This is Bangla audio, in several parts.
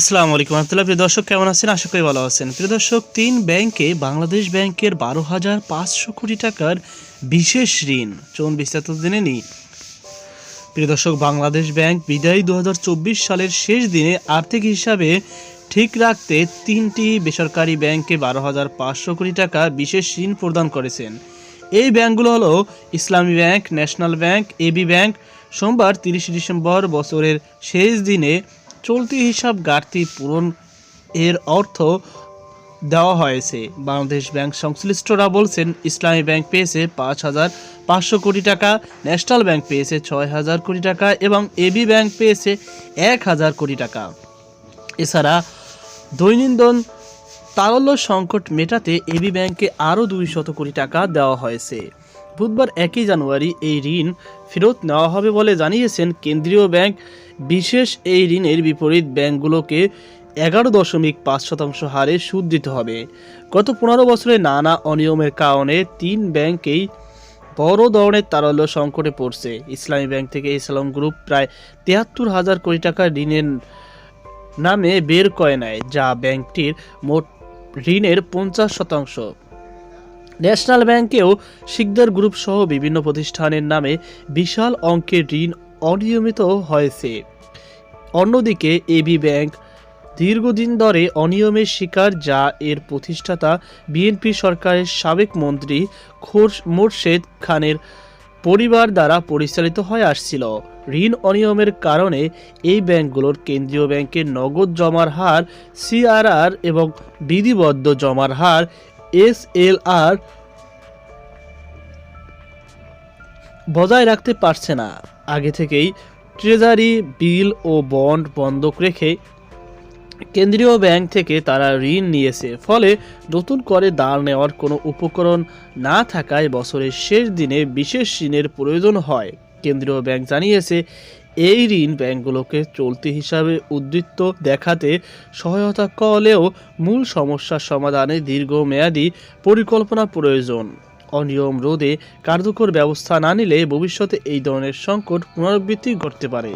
আসসালামু আলাইকুম রহমতুল্লাহ। প্রিয় দর্শক, কেমন আছেন? আশা করি ভালো আছেন। প্রিয় দর্শক, তিন ব্যাংকে, বাংলাদেশ ব্যাংকের বারো হাজার পাঁচশো কোটি টাকার বিশেষ ঋণ। চলুন বিস্তারিত জেনে নিই। প্রিয় দর্শক, বাংলাদেশ ব্যাংক বিদায়ী দু সালের শেষ দিনে আর্থিক হিসাবে ঠিক রাখতে তিনটি বেসরকারি ব্যাংকে বারো হাজার পাঁচশো কোটি টাকা বিশেষ ঋণ প্রদান করেছেন। এই ব্যাংকগুলো হলো Islami bank, national bank AB bank. সোমবার তিরিশে ডিসেম্বর বছরের শেষ দিনে চলতি হিসাব ঘাটতি পূরণ এর অর্থ দেওয়া হয়েছে। বাংলাদেশ ব্যাংক সংশ্লিষ্টরা বলছেন, ইসলামী ব্যাংক পেয়েছে পাঁচ হাজার পাঁচশো কোটি টাকা, ন্যাশনাল ব্যাংক পেয়েছে ছয় হাজার কোটি টাকা এবং এবি ব্যাংক পেয়েছে এক হাজার কোটি টাকা। এছাড়া দৈনন্দিন তারল্য সংকট মেটাতে এবি ব্যাংকে আরও দুই শত কোটি টাকা দেওয়া হয়েছে। বুধবার একই জানুয়ারি এই ঋণ ফেরত নেওয়া হবে বলে জানিয়েছেন কেন্দ্রীয় ব্যাংক। বিশেষ এই ঋণের বিপরীত ব্যাংকগুলোকে এগারো দশমিক পাঁচ শতাংশ হারে সুদ দিতে হবে। গত পনেরো বছরে নানা অনিয়মের কারণে তিন ব্যাংকেই বড় ধরনের তারল্য সংকটে পড়ছে। ইসলামী ব্যাংক থেকে ইসলাম গ্রুপ প্রায় তিয়াত্তর হাজার কোটি টাকা ঋণের নামে বের করে নেয়, যা ব্যাংকটির মোট ঋণের পঞ্চাশ শতাংশ। ন্যাশনাল ব্যাংকেও শিকদার গ্রুপ সহ বিভিন্ন প্রতিষ্ঠানের নামে বিশাল অঙ্কের ঋণ অনিয়মিত হয়েছে। অন্যদিকে, এবি ব্যাংক দীর্ঘদিন ধরে অনিয়মের শিকার, যা এর প্রতিষ্ঠাতা বিএনপি সরকারের সাবেক মন্ত্রী খোরশ মোর্শেদ খানের পরিবার দ্বারা পরিচালিত হয়ে আসছিল। ঋণ অনিয়মের কারণে এই ব্যাংকগুলোর কেন্দ্রীয় ব্যাংকের নগদ জমার হার, সিআরআর এবং বিধিবদ্ধ জমার হার এসএলআর বজায় রাখতে পারছে না। আগে থেকেই ট্রেজারি, বিল ও বন্ড বন্ধক রেখে কেন্দ্রীয় ব্যাংক থেকে তারা ঋণ নিয়েছে। ফলে নতুন করে দাঁড় নেওয়ার কোনো উপকরণ না থাকায় বছরের শেষ দিনে বিশেষ ঋণের প্রয়োজন হয়। কেন্দ্রীয় ব্যাংক জানিয়েছে এই ঋণ ব্যাংকগুলোকে চলতি হিসাবে উদ্বৃত্ত দেখাতে সহায়তা করলেও মূল সমস্যার সমাধানে দীর্ঘমেয়াদী পরিকল্পনা প্রয়োজন। অনিয়ম রোধে কার্যকর ব্যবস্থা না নিলে ভবিষ্যতে এই ধরনের সংকট পুনরাবৃত্তি ঘটতে পারে।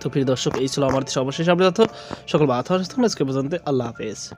তো প্রিয় দর্শক, এই ছিল আমার সর্বশেষ আপডেট সকল বাধা আজকে পর্যন্ত। আল্লাহ হাফেজ।